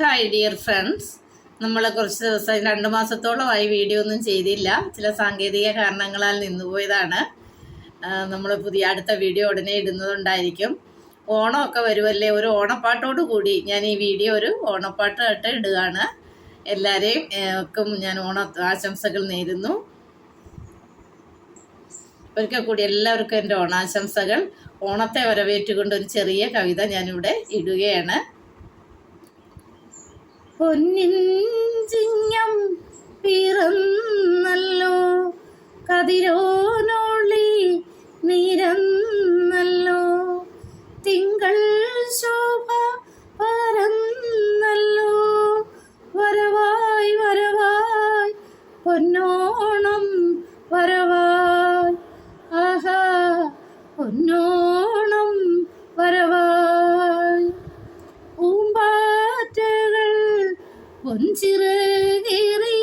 Hi dear friends നമ്മൾ കുറച്ച് ദിവസം രണ്ട് മാസത്തോളമായി വീഡിയോ ഒന്നും ചെയ്തില്ല. ചില സാങ്കേതിക കാരണങ്ങളാൽ നിന്നുപോയതാണ്. നമ്മൾ പുതിയ അടുത്ത വീഡിയോ ഉടനെ ഇടുന്നതുണ്ടായിരിക്കും. ഓണമൊക്കെ വരുമല്ലേ? ഒരു ഓണപ്പാട്ടോട് കൂടി ഞാൻ ഈ വീഡിയോ ഒരു ഓണപ്പാട്ടായിട്ട് ഇടുകയാണ്. എല്ലാവരെയും ഒക്കെ ഞാൻ ഓണ ആശംസകൾ നേരുന്നു. ഒരിക്കൽ കൂടി എല്ലാവർക്കും എന്റെ ഓണാശംസകൾ. ഓണത്തെ വരവേറ്റുകൊണ്ട് ഒരു ചെറിയ കവിത ഞാനിവിടെ ഇടുകയാണ്. പൊന്നിൻ ചിങ്ങം പിറന്നല്ലോ കതിരോനോളി നിരന്നല്ലോ. തിങ്കൾ ശോഭ പരന്നല്ലോ വരവായി വരവായി പൊന്നോണം വരവായി. ആഹാ പൊന്നോണം പൊൻചിറകേറി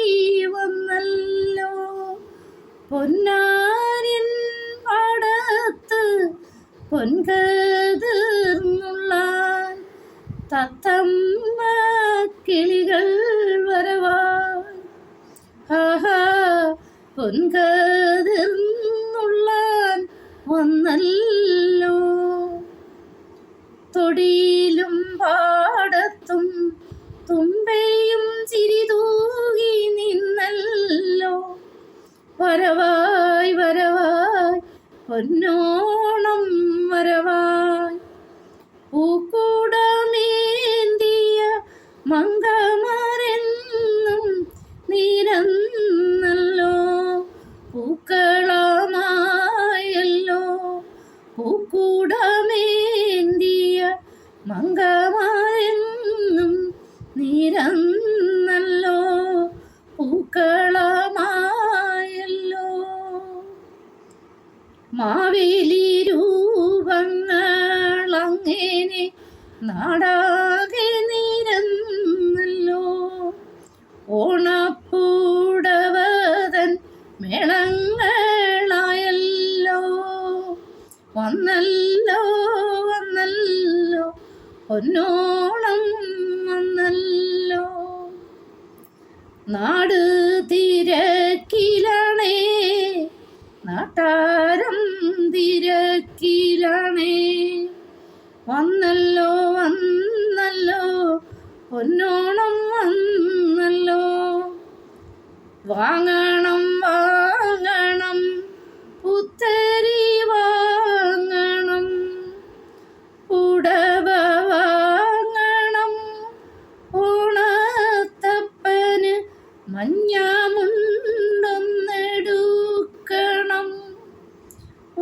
വന്നല്ലോ പൊന്നാരിൻ പാടത്ത് പൊൻകതിർന്നുള്ളാൻ തത്തമ്മ കിളികൾ വരവാ ആഹാ പൊൻകതിർന്നുള്ളാൻ വന്നല്ലോ പൊന്നോണം വരവായി പൂക്കൂടമേന്തിയ മാവേലി രൂപങ്ങളങ്ങനെ നാടാകെ നിരന്നല്ലോ. ഓണപ്പൂടവതൻ മേളങ്ങളായല്ലോ. വന്നല്ലോ വന്നല്ലോ ഒന്നോളം വന്നല്ലോ. നാട് തിരക്കിലണേ നാട്ടാരം തിരക്കിലാണേ വന്നല്ലോ വന്നല്ലോ പൊന്നോണം വന്നല്ലോ. വാങ്ങണം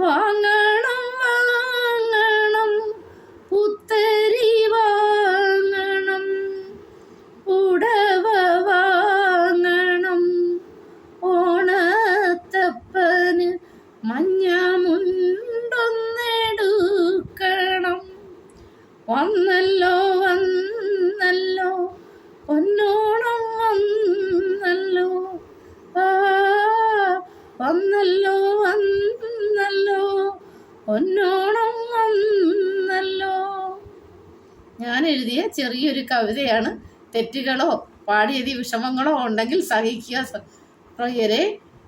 വാങ്ങണം വാങ്ങണം. പുത്തരി വാങ്ങണം. ഉടവ വാങ്ങണം. ഓണത്തപ്പന് മഞ്ഞ മുണ്ടൊന്നെടുക്കണം വന്നല്ലോ പൊന്നോണം വന്നല്ലോ ആ വന്നല്ലോ വന്നല്ലോ പൊന്നോണം വന്നല്ലോ ഞാൻ എഴുതിയ ചെറിയൊരു കവിതയാണ് തെറ്റുകളോ പാടിയതി വിഷമങ്ങളോ ഉണ്ടെങ്കിൽ സഹിക്കുക. പ്രിയരെ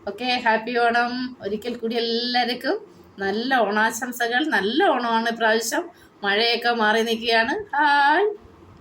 ഓക്കെ ഹാപ്പി ഓണം. ഒരിക്കൽ കൂടി എല്ലാവർക്കും നല്ല ഓണാശംസകൾ നല്ല ഓണമാണ് ഇപ്രാവശ്യം. മഴയൊക്കെ മാറി നിൽക്കുകയാണ്. ഹായ്.